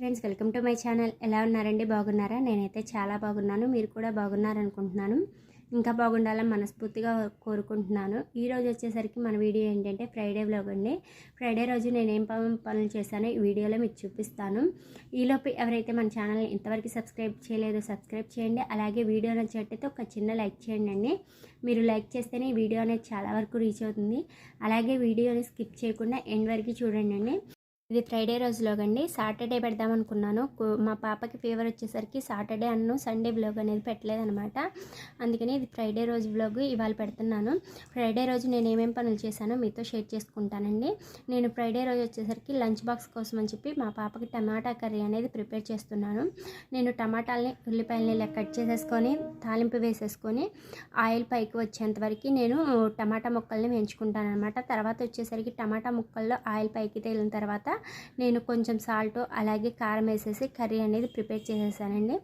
Friends welcome to my channel ఎలా ఉన్నారండి? బాగున్నారా? నేనైతే చాలా బాగున్నాను. మీరు కూడా బాగున్నారనుకుంటున్నాను. ఇంకా బాగుండాలని మనస్ఫూర్తిగా కోరుకుంటున్నాను. ఈ రోజు వచ్చేసరికి మన వీడియో ఏంటంటే ఫ్రైడే వ్లాగ్ అండి. ఫ్రైడే రోజు నేను ఏం పనులు చేశానో ఈ వీడియోలో మీకు చూపిస్తాను. ఈలోపు ఎవరైతే మన ఛానల్ని ఇంతవరకు సబ్స్క్రైబ్ చేయలేదో సబ్స్క్రైబ్ చేయండి. అలాగే వీడియో నచ్చినట్టయితే ఒక చిన్న లైక్ చేయండి అండి. మీరు లైక్ చేస్తేనే ఈ వీడియో అనేది చాలా వరకు రీచ్ అవుతుంది. అలాగే వీడియోని స్కిప్ చేయకుండా ఎండ్ వరకు చూడండి అండి. ఇది ఫ్రైడే రోజులోగండి. సాటర్డే పెడదాం అనుకున్నాను మా పాపకి ఫీవర్ వచ్చేసరికి సాటర్డే అన్ను సండే బ్లాగ్ అనేది పెట్టలేదనమాట. అందుకని ఇది ఫ్రైడే రోజు బ్లాగ్ ఇవాళ పెడుతున్నాను. ఫ్రైడే రోజు నేను ఏమేమి పనులు చేశానో మీతో షేర్ చేసుకుంటానండి. నేను ఫ్రైడే రోజు వచ్చేసరికి లంచ్ బాక్స్ కోసం అని చెప్పి మా పాపకి టమాటా కర్రీ అనేది ప్రిపేర్ చేస్తున్నాను. నేను టమాటాలని ఉల్లిపాయలని ఇలా కట్ చేసేసుకొని తాలింపు వేసేసుకొని ఆయిల్ పైకి వచ్చేంత వరకు నేను టమాటా ముక్కల్ని వేయించుకుంటాను అనమాట తర్వాత వచ్చేసరికి టమాటా ముక్కల్లో ఆయిల్ పైకి తేలిన తర్వాత నేను కొంచెం సాల్ట్ అలాగే కారం వేసేసి కర్రీ అనేది ప్రిపేర్ చేసేసానండి.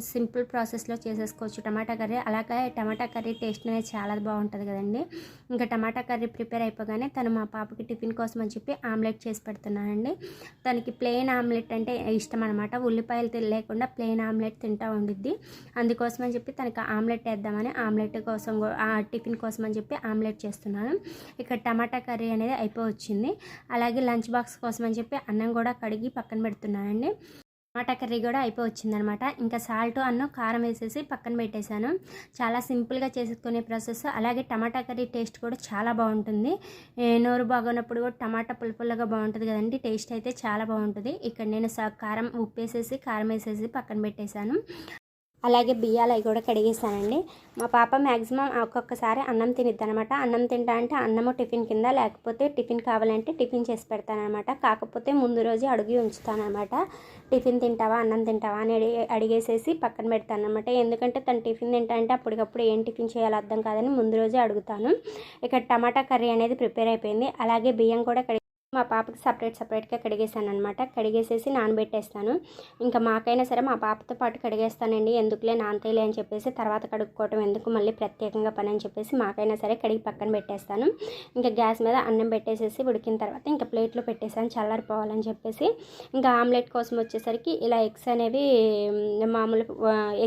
సింపుల్ ప్రాసెస్లో చేసేసుకోవచ్చు. టమాటా కర్రీ అలాగే టమాటా కర్రీ టేస్ట్ అనేది చాలా బాగుంటుంది కదండి. ఇంకా టమాటా కర్రీ ప్రిపేర్ అయిపోగానే తను మా పాపకి టిఫిన్ కోసం అని చెప్పి ఆమ్లెట్ చేసి పెడుతున్నానండి. తనకి ప్లెయిన్ ఆమ్లెట్ అంటే ఇష్టం అనమాట ఉల్లిపాయలు తిన- లేకుండా ప్లెయిన్ ఆమ్లెట్ తింటా ఉండిద్ది. అందుకోసం అని చెప్పి తనకి ఆమ్లెట్ వేద్దామని ఆమ్లెట్ కోసం టిఫిన్ కోసం అని చెప్పి ఆమ్లెట్ చేస్తున్నాను. ఇక్కడ టమాటా కర్రీ అనేది అయిపోవచ్చింది. అలాగే లంచ్ బాక్స్ కోసం అని చెప్పి అన్నం కూడా కడిగి పక్కన పెడుతున్నానండి. టమాటా కర్రీ కూడా అయిపోవచ్చిందనమాట ఇంకా సాల్ట్ అన్నం కారం వేసేసి పక్కన పెట్టేశాను. చాలా సింపుల్గా చేసుకునే ప్రాసెస్. అలాగే టమాటా కర్రీ టేస్ట్ కూడా చాలా బాగుంటుంది. నోరు బాగున్నప్పుడు కూడా టమాటా పులుపుల్లగా బాగుంటుంది కదండి. టేస్ట్ అయితే చాలా బాగుంటుంది. ఇక్కడ నేను సా కారం ఉప్పు వేసేసి కారం వేసేసి పక్కన పెట్టేశాను. అలాగే బియ్యాలు అవి కూడా కడిగేసానండి మా పాప మ్యాక్సిమం ఒక్కొక్కసారి అన్నం తినిద్ది అనమాట అన్నం తింటా అంటే అన్నము టిఫిన్ కింద లేకపోతే టిఫిన్ కావాలంటే టిఫిన్ చేసి పెడతానమాట కాకపోతే ముందు రోజు అడిగి ఉంచుతానమాట టిఫిన్ తింటావా? అన్నం తింటావా? అని అడిగి అడిగేసేసి పక్కన పెడతాను అనమాట ఎందుకంటే తను టిఫిన్ తింటా అంటే అప్పటికప్పుడు ఏం టిఫిన్ చేయాలో అర్థం కాదని ముందు రోజే అడుగుతాను. ఇక్కడ టమాటా కర్రీ అనేది ప్రిపేర్ అయిపోయింది. అలాగే బియ్యం కూడా మా పాపకి సపరేట్ సపరేట్గా కడిగేసాను అనమాట కడిగేసేసి నానబెట్టేస్తాను. ఇంకా మాకైనా సరే మా పాపతో పాటు కడిగేస్తానండి. ఎందుకులే నానతేలే అని చెప్పేసి తర్వాత కడుక్కోవటం ఎందుకు మళ్ళీ ప్రత్యేకంగా పని అని చెప్పేసి మాకైనా సరే కడిగి పక్కన పెట్టేస్తాను. ఇంకా గ్యాస్ మీద అన్నం పెట్టేసేసి ఉడికిన తర్వాత ఇంకా ప్లేట్లో పెట్టేసాను చల్లారిపోవాలని చెప్పేసి. ఇంకా ఆమ్లెట్ కోసం వచ్చేసరికి ఇలా ఎగ్స్ అనేవి మామూలు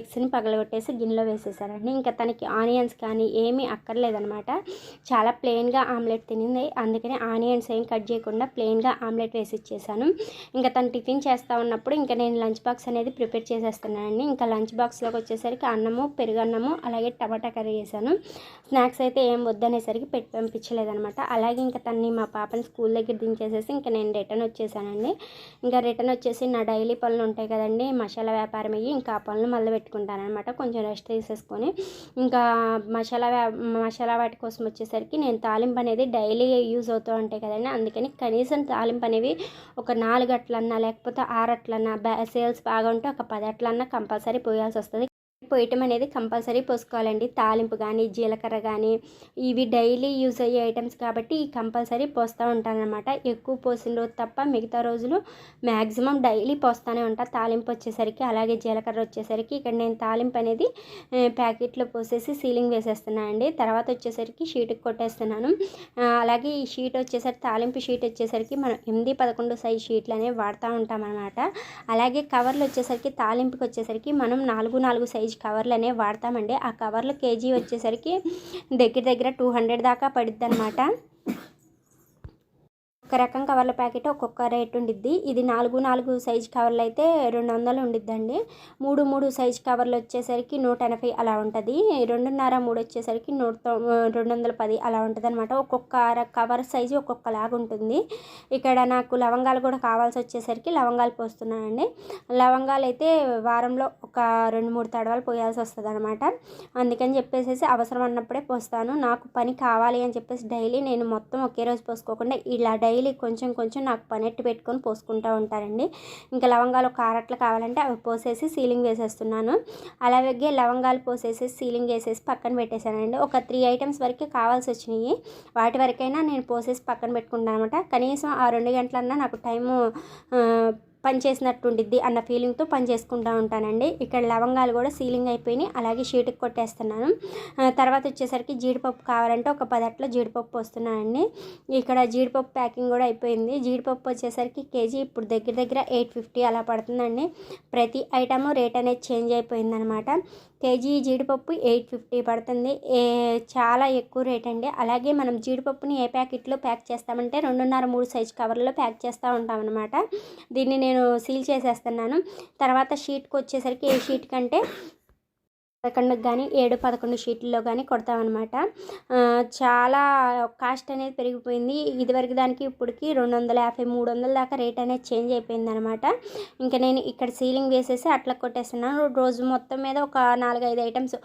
ఎగ్స్ని పగలగొట్టేసి గిన్నెలో వేసేసారండి. ఇంకా తనకి ఆనియన్స్ కానీ ఏమీ అక్కర్లేదనమాట చాలా ప్లెయిన్గా ఆమ్లెట్ తినింది. అందుకని ఆనియన్స్ ఏం కట్ చేయకుండా ప్లెయిన్గా ఆమ్లెట్ వేసి ఇచ్చేసాను ఇంకా తను టిఫిన్ చేస్తూ ఉన్నప్పుడు ఇంకా నేను లంచ్ బాక్స్ అనేది ప్రిపేర్ చేసేస్తున్నానండి. ఇంకా లంచ్ బాక్స్లోకి వచ్చేసరికి అన్నము పెరుగన్నము అలాగే టమాటా కర్రీ చేశాను. స్నాక్స్ అయితే ఏం వద్దనేసరికి పెట్టి పంపించలేదనమాట అలాగే ఇంకా తన్ని మా పాపని స్కూల్ దగ్గర దించేసేసి ఇంకా నేను రిటర్న్ వచ్చేసానండి. ఇంకా రిటర్న్ వచ్చేసి నా డైలీ పనులు ఉంటాయి కదండి మసాలా వ్యాపారం అయ్యి ఇంకా ఆ పనులు మళ్ళీ పెట్టుకుంటానమాట కొంచెం రెస్ట్ తీసేసుకొని ఇంకా మసాలా వ్యా- మసాలా వాటి కోసం వచ్చేసరికి నేను తాలింపు అనేది డైలీ యూజ్ అవుతూ ఉంటాయి కదండి అందుకని కనీసం తాలింపు అనేవి ఒక నాలుగు అట్లన్నా లేకపోతే ఆరు అట్లన్నా బ్యా సేల్స్ బాగా ఉంటే ఒక పది అట్లన్నా కంపల్సరీ పోయాల్సి వస్తుంది పోయటం అనేది కంపల్సరీ పోసుకోవాలండి. తాలింపు కానీ జీలకర్ర కానీ ఇవి డైలీ యూజ్ అయ్యే ఐటమ్స్ కాబట్టి ఈ కంపల్సరీ పోస్తూ ఉంటానన్నమాట. ఎక్కువ పోసిన రోజు తప్ప మిగతా రోజులు మ్యాక్సిమం డైలీ పోస్తూనే ఉంటా. తాలింపు వచ్చేసరికి అలాగే జీలకర్ర వచ్చేసరికి ఇక్కడ నేను తాలింపు అనేది ప్యాకెట్లో పోసేసి సీలింగ్ వేసేస్తున్నాను అండి. తర్వాత వచ్చేసరికి షీట్కి కొట్టేస్తున్నాను. అలాగే ఈ షీట్ వచ్చేసరికి తాలింపు షీట్ వచ్చేసరికి మనం ఎనిమిది పదకొండు సైజ్ షీట్లు అనేవి వాడుతూ ఉంటాం అనమాట అలాగే కవర్లు వచ్చేసరికి తాలింపుకి వచ్చేసరికి మనం నాలుగు నాలుగు సైజు కవర్లు అనేవి వాడతామండి. ఆ కవర్లు కేజీ వచ్చేసరికి దగ్గర దగ్గర టూ హండ్రెడ్ దాకా పడుద్ది అనమాట ఒక రకం కవర్ల ప్యాకెట్ ఒక్కొక్క రేట్ ఉండిద్ది. ఇది నాలుగు నాలుగు సైజ్ కవర్లు అయితే రెండు వందలు ఉండిద్దండి. మూడు మూడు సైజ్ కవర్లు వచ్చేసరికి నూట ఎనభై అలా ఉంటుంది. రెండున్నర మూడు వచ్చేసరికి నూట రెండు వందల పది అలా ఉంటుంది అనమాట ఒక్కొక్క కవర్ సైజు ఒక్కొక్కలాగా ఉంటుంది. ఇక్కడ నాకు లవంగాలు కూడా కావాల్సి వచ్చేసరికి లవంగాలు పోస్తున్నానండి. లవంగాలు అయితే వారంలో ఒక రెండు మూడు తడవలు పోయాల్సి వస్తుంది అనమాట అందుకని చెప్పేసి అవసరం అన్నప్పుడే పోస్తాను. నాకు పని కావాలి అని చెప్పేసి డైలీ నేను మొత్తం ఒకే రోజు పోసుకోకుండా ఇలా డైలీ డైలీ కొంచెం కొంచెం నాకు పనెట్టు పెట్టుకొని పోసుకుంటూ ఉంటారండి. ఇంకా లవంగాలు ఒక కావాలంటే అవి పోసేసి సీలింగ్ వేసేస్తున్నాను. అలాగే లవంగాలు పోసేసి సీలింగ్ వేసేసి పక్కన పెట్టేశానండి. ఒక త్రీ ఐటమ్స్ వరకే కావాల్సి వచ్చినాయి. వాటి వరకైనా నేను పోసేసి పక్కన పెట్టుకుంటాను అనమాట కనీసం ఆ రెండు గంటలన్నా నాకు టైము పనిచేసినట్టు ఉండిద్ది అన్న ఫీలింగ్తో పని చేసుకుంటూ ఉంటానండి. ఇక్కడ లవంగాలు కూడా సీలింగ్ అయిపోయినాయి. అలాగే షీట్కి కొట్టేస్తున్నాను. తర్వాత వచ్చేసరికి జీడిపప్పు కావాలంటే ఒక పదట్లో జీడిపప్పు వస్తున్నానండి. ఇక్కడ జీడిపప్పు ప్యాకింగ్ కూడా అయిపోయింది. జీడిపప్పు వచ్చేసరికి కేజీ ఇప్పుడు దగ్గర దగ్గర ఎయిట్ ఫిఫ్టీ అలా పడుతుందండి. ప్రతి ఐటమ్ రేట్ అనేది చేంజ్ అయిపోయిందనమాట. కేజీ జీడిపప్పు ఎయిట్ ఫిఫ్టీ పడుతుంది. ఏ చాలా ఎక్కువ రేట్ అండి. అలాగే మనం జీడిపప్పుని ఏ ప్యాకెట్లో ప్యాక్ చేస్తామంటే రెండున్నర మూడు సైజ్ కవర్లో ప్యాక్ చేస్తూ ఉంటాం అనమాట దీన్ని నేను నేను సీల్ చేసేస్తున్నాను. తర్వాత షీట్కి వచ్చేసరికి ఏ షీట్ కంటే పదకొండుకి కానీ ఏడు పదకొండు షీట్లలో కానీ కొడతామన్నమాట. చాలా కాస్ట్ అనేది పెరిగిపోయింది. ఇదివరకు దానికి ఇప్పటికి రెండు వందల యాభై మూడు వందల దాకా రేట్ అనేది చేంజ్ అయిపోయింది అనమాట ఇంకా నేను ఇక్కడ సీలింగ్ వేసేసి అట్లా కొట్టేస్తున్నాను. రోజు మొత్తం మీద ఒక నాలుగైదు ఐటమ్స్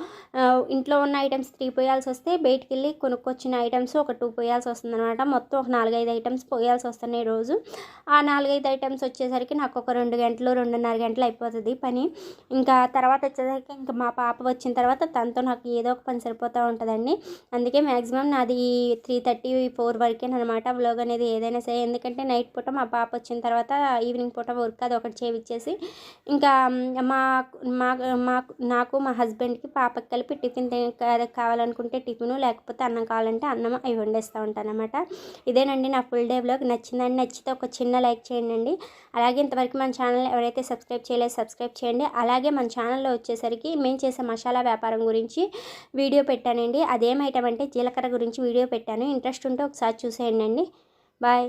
ఇంట్లో ఉన్న ఐటమ్స్ త్రీ పోయాల్సి వస్తే బయటికి వెళ్ళి కొనుక్కొచ్చిన ఐటమ్స్ ఒక టూ పోయాల్సి వస్తుంది అనమాట మొత్తం ఒక నాలుగైదు ఐటమ్స్ పోయాల్సి వస్తున్నాయి రోజు. ఆ నాలుగైదు ఐటమ్స్ వచ్చేసరికి నాకు ఒక రెండు గంటలు రెండున్నర గంటలు అయిపోతుంది పని. ఇంకా తర్వాత వచ్చేసరికి ఇంకా మా పాప వచ్చిన తర్వాత తనతో నాకు ఏదో ఒక పని సరిపోతూ ఉంటుందండి. అందుకే మ్యాక్సిమం నాది త్రీ థర్టీ ఫోర్ వరకే అనమాట వ్లాగ్ అనేది ఏదైనా సరే. ఎందుకంటే నైట్ పూట మా పాప వచ్చిన తర్వాత ఈవినింగ్ పూట వర్క్ అది ఒకటి చేయించేసి ఇంకా మా మా మాకు నాకు మా హస్బెండ్కి పాపకి కలిపి టిఫిన్ కావాలనుకుంటే టిఫిన్ లేకపోతే అన్నం కావాలంటే అన్నం అవి వండేస్తూ ఉంటాను అనమాట ఇదేనండి నా ఫుల్ డే వ్లాగ్. నచ్చిందండి నచ్చితే ఒక చిన్న లైక్ చేయండి అలాగే ఇంతవరకు మన ఛానల్ ఎవరైతే సబ్స్క్రైబ్ చేయలేదు సబ్స్క్రైబ్ చేయండి. అలాగే మన ఛానల్లో వచ్చేసరికి మేము చేసే మసాలా వ్యాపారం గురించి వీడియో పెట్టానండి. అదేం ఐటమ్ అంటే జీలకర్ర గురించి వీడియో పెట్టాను. ఇంట్రెస్ట్ ఉంటే ఒకసారి చూసేయండి అండి బాయ్.